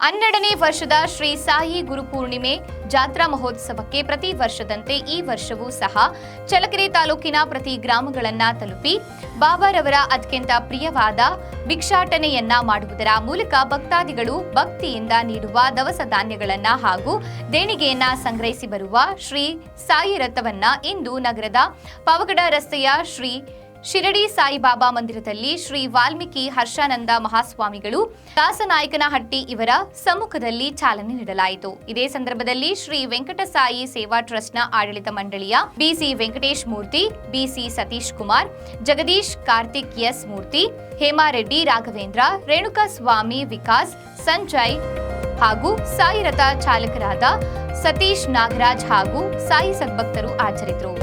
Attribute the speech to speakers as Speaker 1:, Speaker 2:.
Speaker 1: ವರ್ಷದ ಶ್ರೀ ಸಾಯಿ ಗುರುಪೂರ್ಣಿಮೆ ಜಾತ್ರಾ ಮಹೋತ್ಸವಕ್ಕೆ ಪ್ರತಿ ವರ್ಷದಂತೆ ಈ ವರ್ಷವೂ ಸಹ ಚಲಕೆರೆ ತಾಲೂಕಿನ ಪ್ರತಿ ಗ್ರಾಮಗಳನ್ನ ತಲುಪಿ ಬಾಬಾರವರ ಅತ್ಯಂತ ಪ್ರಿಯವಾದ ಭಿಕ್ಷಾಟನೆಯನ್ನ ಮಾಡುವುದರ ಮೂಲಕ ಭಕ್ತಾದಿಗಳು ಭಕ್ತಿಯಿಂದ ನೀಡುವ ದವಸ ಧಾನ್ಯಗಳನ್ನ ಹಾಗೂ ದೇಣಿಗೆಯನ್ನ ಸಂಗ್ರಹಿಸಿ ಬರುವ ಶ್ರೀ ಸಾಯಿ ರಥವನ್ನ ಇಂದು ನಗರದ ಪವಗಡ ರಸ್ತೆಯ ಶ್ರೀ ಶಿರಡಿ ಸಾಯಿಬಾಬಾ ಮಂದಿರದಲ್ಲಿ ಶ್ರೀ ವಾಲ್ಮೀಕಿ ಹರ್ಷಾನಂದ ಮಹಾಸ್ವಾಮಿಗಳು ದಾಸನಾಯಕನಹಟ್ಟಿ ಇವರ ಸಮ್ಮುಖದಲ್ಲಿ ಚಾಲನೆ ನೀಡಲಾಯಿತು. ಇದೇ ಸಂದರ್ಭದಲ್ಲಿ ಶ್ರೀ ವೆಂಕಟಸಾಯಿ ಸೇವಾ ಟ್ರಸ್ಟ್ನ ಆಡಳಿತ ಮಂಡಳಿಯ B C Venkatesh Murthy B C Satish Kumar, Jagadish Karthik S Murthy, Hema Reddy Raghavendra, Renuka Swamy Vikas, Sanjay ಹಾಗೂ ಸಾಯಿ ರಥ ಚಾಲಕರಾದ ಸತೀಶ್ ನಾಗರಾಜ್ ಹಾಗೂ ಸಾಯಿ ಸದ್ಭಕ್ತರು ಹಾಜರಿದ್ದರು.